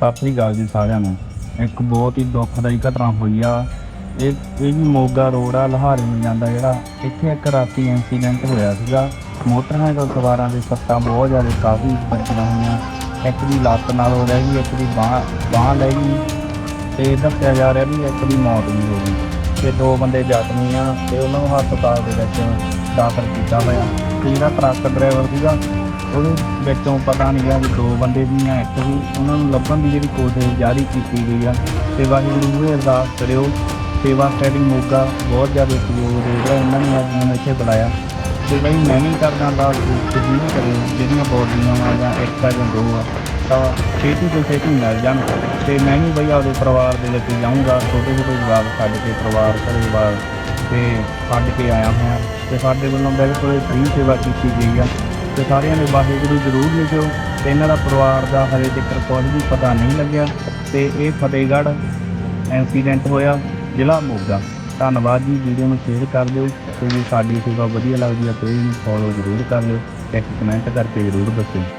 ਸਤਿ ਸ੍ਰੀ ਅਕਾਲ ਜੀ ਸਾਰਿਆਂ ਨੂੰ। ਇੱਕ ਬਹੁਤ ਹੀ ਦੁੱਖਦਾਈ ਘਟਨਾ ਹੋਈ ਆ। ਇਹ ਇਹ ਵੀ ਮੋਗਾ ਰੋਡ ਆ, ਲਹਾਰੇ ਨੂੰ ਜਾਂਦਾ ਜਿਹੜਾ। ਇੱਥੇ ਇੱਕ ਰਾਤੀ ਇਨਸੀਡੈਂਟ ਹੋਇਆ ਸੀਗਾ। ਮੋਟਰਸਾਈਕਲ ਸਵਾਰਾਂ ਦੇ ਸੱਟਾਂ ਬਹੁਤ ਜ਼ਿਆਦਾ, ਕਾਫੀ ਵੱਜੀਆਂ ਹੋਈਆਂ। ਇੱਕ ਦੀ ਲੱਤ ਨਾਲ ਹੋ ਰਹੀ, ਇੱਕ ਦੀ ਬਾਹ ਬਾਹ ਲੈ ਗਈ। ਤੇ ਦੱਸਿਆ ਜਾ ਰਿਹਾ ਵੀ ਇੱਕ ਦੀ ਮੌਤ ਵੀ ਹੋ ਗਈ। ਤੇ ਦੋ ਬੰਦੇ ਜ਼ਖਮੀ ਆ ਤੇ ਉਹਨਾਂ ਨੂੰ ਹਸਪਤਾਲ ਦੇ ਵਿੱਚ ਦਾਖਲ ਕੀਤਾ ਹੋਇਆ। ਜਿਹੜਾ ਟਰੱਕ ਡਰਾਈਵਰ ਸੀਗਾ ਉਹਦੇ ਵਿੱਚੋਂ ਪਤਾ ਨਹੀਂ ਗਿਆ ਵੀ ਦੋ ਬੰਦੇ ਵੀ ਆ, ਇੱਕ ਵੀ ਉਹਨਾਂ ਨੂੰ ਲੱਭਣ ਦੀ ਜਿਹੜੀ ਕੋਸ਼ਿਸ਼ ਜਾਰੀ ਕੀਤੀ ਗਈ ਆ। ਤੇ ਵਾਹਿਗੁਰੂ ਨੂੰ ਅਰਦਾਸ ਕਰਿਓ, ਸੇਵਾ ਸੈਟਿੰਗ ਮੋਗਾ ਬਹੁਤ ਜ਼ਿਆਦਾ ਸਹਿਯੋਗ ਦੇ ਰਿਹਾ ਇਹਨਾਂ ਨੇ ਅੱਜ ਮੈਨੂੰ ਇੱਥੇ ਬੁਲਾਇਆ। ਤੇ ਬਈ ਮੈਂ ਵੀ ਕਰਦਾ ਦਾ ਤੁਸੀਂ ਵੀ ਕਰਿਓ, ਜਿਹੜੀਆਂ ਬੋਡੀਆਂ ਆ ਜਾਂ ਇੱਕ ਆ ਜਾਂ ਦੋ ਆ, ਤਾਂ ਛੇਤੀ ਤੋਂ ਛੇਤੀ ਮਿਲ ਜਾਣ। ਤੇ ਮੈਂ ਵੀ ਬਈ ਆਪਦੇ ਪਰਿਵਾਰ ਦੇ ਵਿੱਚ ਜਾਊਂਗਾ, ਛੋਟੇ ਛੋਟੇ ਜਵਾਬ ਛੱਡ ਕੇ, ਪਰਿਵਾਰ ਘਰੇ ਬਾਹਰ ਤੇ ਛੱਡ ਕੇ ਆਇਆ ਹਾਂ ਤੇ ਸਾਡੇ ਵੱਲੋਂ ਬਿਲਕੁਲ ਫ੍ਰੀ ਸੇਵਾ ਕੀਤੀ ਗਈ ਆ। ਤੇ ਸਾਰਿਆਂ ਨੇ ਵਾਹਿਗੁਰੂ ਜ਼ਰੂਰ ਲਿਖਿਓ। ਤੇ ਇਹਨਾਂ ਦਾ ਪਰਿਵਾਰ ਦਾ ਹਰੇ ਤੱਕ ਕੁਝ ਵੀ ਪਤਾ ਨਹੀਂ ਲੱਗਿਆ ਤੇ ਇਹ ਫਤਿਹਗੜ੍ਹ ਐਕਸੀਡੈਂਟ ਹੋਇਆ ਜ਼ਿਲ੍ਹਾ ਮੋਗਾ। ਧੰਨਵਾਦ ਜੀ, ਵੀਡੀਓ ਨੂੰ ਸ਼ੇਅਰ ਕਰ ਦਿਓ ਤੇ ਜੇ ਸਾਡੀ ਸੇਵਾ ਵਧੀਆ ਲੱਗਦੀ ਹੈ ਤੇ ਇਹਨੂੰ ਫੋਲੋ ਜ਼ਰੂਰ ਕਰ ਲਿਓ। ਤੇ ਇੱਕ ਕਮੈਂਟ ਕਰਕੇ ਜ਼ਰੂਰ ਦੱਸਿਓ।